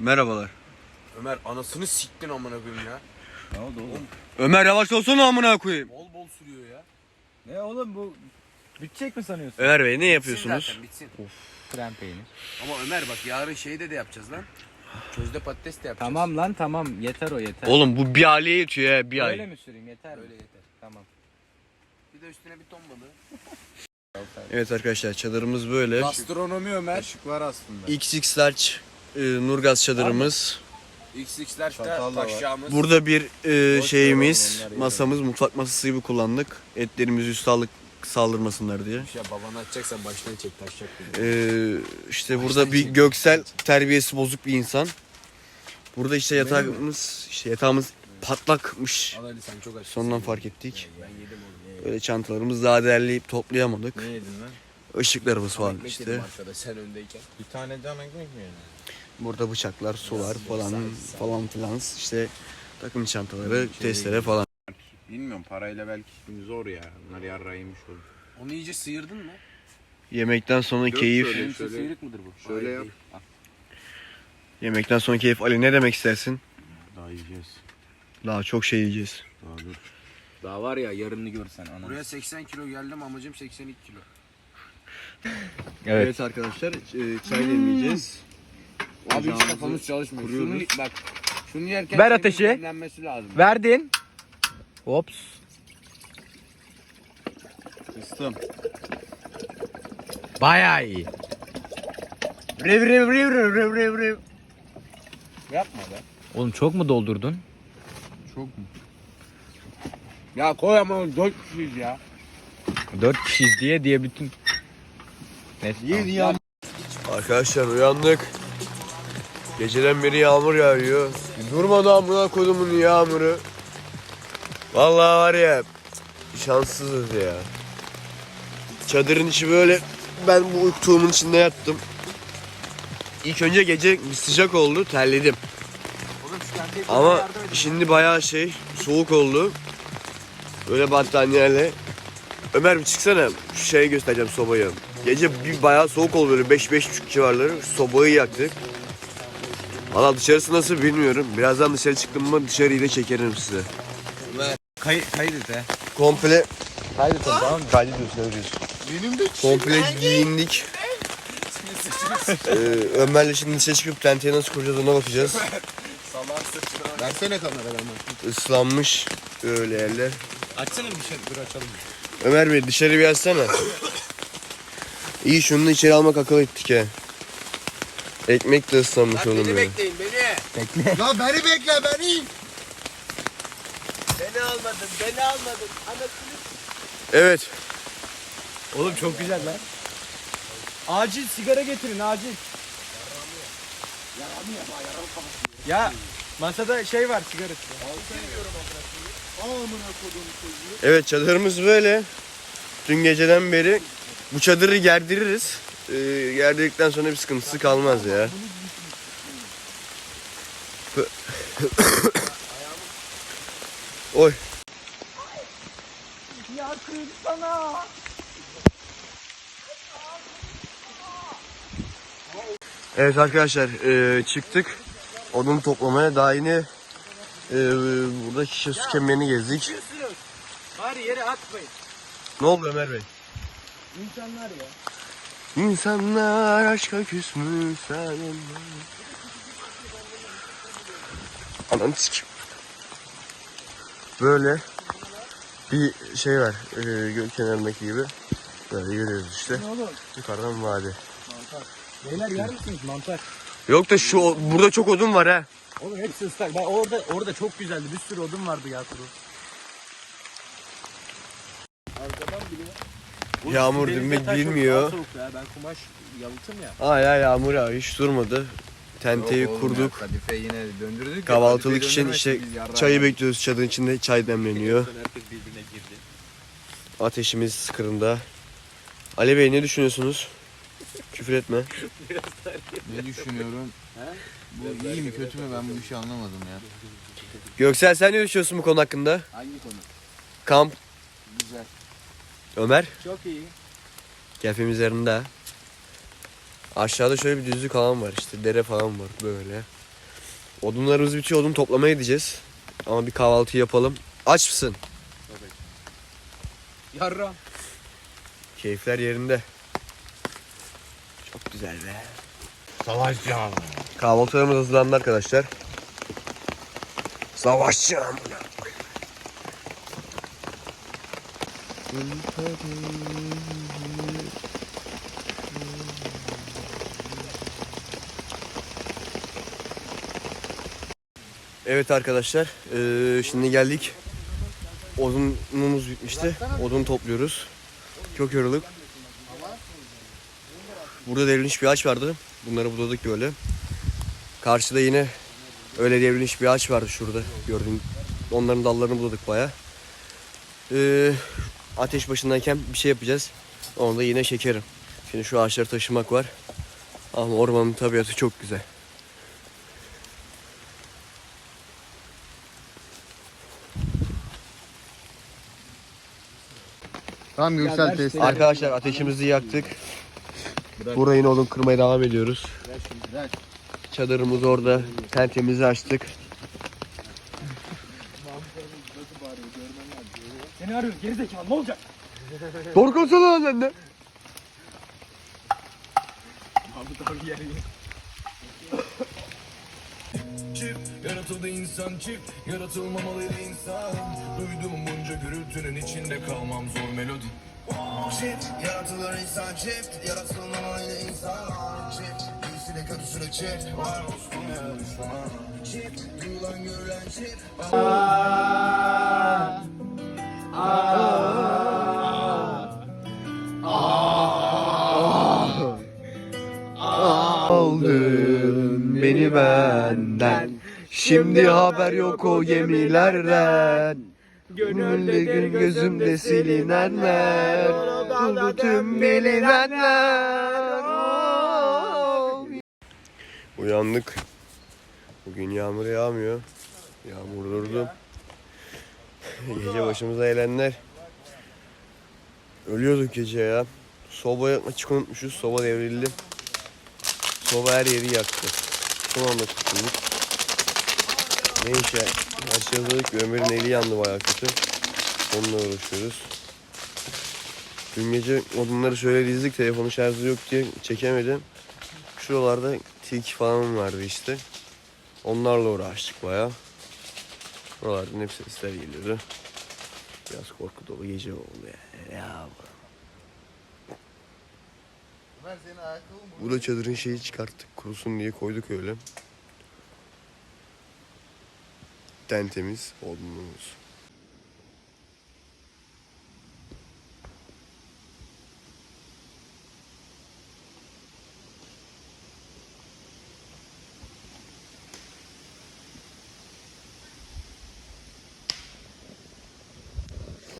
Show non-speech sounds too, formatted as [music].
Merhabalar. Ömer anasını siktin amına koyayım ya. Ne oldu oğlum? Ömer yavaş olsana amına koyayım. Bol bol sürüyor ya. Ne oğlum bu bitecek mi sanıyorsun? Ömer Bey ne Bitsin yapıyorsunuz? zaten, bitsin. Krem peynir. Ama Ömer bak yarın şeyde de yapacağız lan. Közde patates de yapacağız. Tamam lan tamam yeter o yeter. Oğlum bu bir aileye yetiyor ya bir Öyle mi süreyim yeter mi? Öyle yeter. Tamam. Bir de üstüne bir ton balığı. Evet arkadaşlar çadırımız böyle. Gastronomi Ömer. Işık var aslında. XX large e, Nurgaz çadırımız. XX'ler Çatal de da var. taşyağımız. Burada bir e, Boş şeyimiz, masamız, mutfak masası gibi kullandık. Etlerimizi sağlık saldırmasınlar diye. Bir şey babana atacaksan baştan çek taşacak. E, işte burada bir Göksel terbiyesi bozuk bir insan. Burada işte yatağımız, işte yatağımız patlakmış. Al Ali sen çok aç. Sonradan fark ettik. Ben yedim ye. Böyle çantalarımız daha derleyip toplayamadık. Ne yedin lan? Işıklarımız var ekmek işte. arkada sen öndeyken. Bir tane cam ekmek mi yedin? Burada bıçaklar, sular falan falan filan işte takım çantaları, testere falan. Bilmiyorum parayla belki şimdi zor ya. Bunlar yarra yemiş olur. Onu iyice sıyırdın mı? Yemekten sonra Yok keyif. şöyle. Benimki sıyrık mıdır bu? Şöyle yap. değil. Al. Yemekten sonra keyif. Ali ne demek istersin? Daha yiyeceğiz. Daha çok şey yiyeceğiz. Daha dur. Daha var ya yarını görsen ana. Buraya 80 kilo geldim amacım 82 kilo. Evet, arkadaşlar e, çay demleyeceğiz. Abi hiç kafamız çalışmıyor. Şunu bak. Şunu yerken Ver ateşi. demlenmesi lazım. Verdin. Hops. Kıstım. Bayağı iyi. Rev rev rev rev rev rev rev. Yapma be. Oğlum çok mu doldurdun? Çok mu? Ya koy ama 4 kişiyiz ya. Dört kişiyiz diye diye bütün... Neyse, tamam. Arkadaşlar uyandık. Geceden beri yağmur yağıyor. Durmadı amına kodumun yağmuru. Vallahi var ya şanssızız ya. Çadırın içi böyle ben bu uykutuğumun içinde yattım. İlk önce gece sıcak oldu terledim. Ama şimdi bayağı şey soğuk oldu. Böyle battaniyeyle. Ömer bir çıksana şu şeye göstereceğim sobayı. Gece bir bayağı soğuk oldu böyle 5-5.30 civarları sobayı yaktık. Valla dışarısı nasıl bilmiyorum. Birazdan dışarı çıktım mı dışarıyı da çekerim size. Kay kaydet he. Komple Kaydettim tamam mı? Kaydediyorsun. Benim de Komple giyindik. ee, Ömer'le şimdi dışarı çıkıp tenteye nasıl kuracağız ona bakacağız. Versene kameradan bak. Islanmış öyle yerler. Açsana bir şey dur açalım. Ömer Bey dışarı bir açsana. İyi şunu da içeri almak akıl ettik he. Ekmek de ıslanmış Lan oğlum beni ya. bekleyin beni. Ya beni bekle beni. Beni almadın beni almadın. Anasını Evet. Oğlum çok güzel lan. Acil sigara getirin acil. Ya masada şey var sigarası. Evet çadırımız böyle. Dün geceden beri bu çadırı gerdiririz. Ee, gerdirdikten sonra bir sıkıntısı kalmaz ya. [coughs] Oy. Evet arkadaşlar e, çıktık. Odun toplamaya daha yeni e, burada şişe su kemerini gezdik. Bari yere atmayın. Ne oldu Ömer Bey? İnsanlar ya. İnsanlar aşka küsmüş Ananı sikim. Böyle bir şey var e, göl kenarındaki gibi. Böyle yürüyoruz işte. Oğlum Yukarıdan vadi. beyler yer misiniz mantar? Yok da şu burada çok odun var ha. Oğlum hepsi ıslak. Bak orada orada çok güzeldi. Bir sürü odun vardı ya kuru. Yağmur dinmek bilmiyor. Soğuk ya. Ben kumaş yalıtım ya. Hala yağmur ya hiç durmadı. Tenteyi kurduk. Kadife yine döndürdük. Kahvaltılık için işte çayı bekliyoruz çadırın içinde çay demleniyor. Herkes birbirine girdi. Ateşimiz kırında. Ali Bey ne düşünüyorsunuz? Küfür etme. Ne düşünüyorum? Bu iyi mi kötü mü ben bu işi anlamadım ya. Göksel sen ne düşünüyorsun bu konu hakkında? Hangi konu? Kamp. Güzel. Ömer. Çok iyi. Kefemiz yanında. Aşağıda şöyle bir düzlük alan var işte. Dere falan var böyle. Odunlarımız bitiyor. Odun toplamaya gideceğiz. Ama bir kahvaltı yapalım. Aç mısın? Yarra. Keyifler yerinde. Çok güzel be. Savaşçı abi. Kahvaltılarımız hazırlandı arkadaşlar. Savaşçı amına. Evet arkadaşlar, eee, şimdi geldik. Odunumuz bitmişti. Odun topluyoruz. Çok yorulduk. Burada devrilmiş bir ağaç vardı. Bunları buladık böyle. Karşıda yine öyle devrilmiş bir ağaç vardı şurada. Gördüğün onların dallarını buladık baya. Ee, ateş başındayken bir şey yapacağız. Onu da yine şekerim. Şimdi şu ağaçları taşımak var. Ama ormanın tabiatı çok güzel. Tamam Gürsel test. Arkadaşlar ateşimizi yaktık. Burayı yine odun kırmaya devam ediyoruz. Çadırımız orada. Tentemizi açtık. Seni arıyor gerizekalı ne olacak? Korkunsana lan sen de. çift Yaratıldı insan çift Yaratılmamalıydı insan. Duydum bunca gürültünün içinde kalmam zor melodi. Çift Yaratılır insan çift Yaratılmamalıydı insan. Çift İyisi de kötüsü de çift Var olsun ya düşman. Çift Duyulan görülen çift Beni benden. Şimdi haber yok o gemilerden. Gönülde gün gözümde silinenler. Buldu tüm bilinenler. Uyandık. Bugün yağmur yağmıyor. Yağmur durdu. Gece başımıza eğlenler Ölüyorduk gece ya. Sobayı açık unutmuşuz. Soba devrildi. Soba her yeri yaktı. Son anda kurtulduk. Neyse. Her. Ömer'in eli yandı bayağı kötü. Onunla uğraşıyoruz. Dün gece odunları şöyle dizdik. Telefonu şarjı yok diye çekemedim. Şuralarda tilki falan vardı işte. Onlarla uğraştık bayağı. Oralardan hep sesler geliyordu. Biraz korku dolu gece oldu ya. ya. Ömer senin ayakkabın bu. Bu da çadırın şeyi çıkarttık kurusun diye koyduk öyle. Tentemiz odunumuz.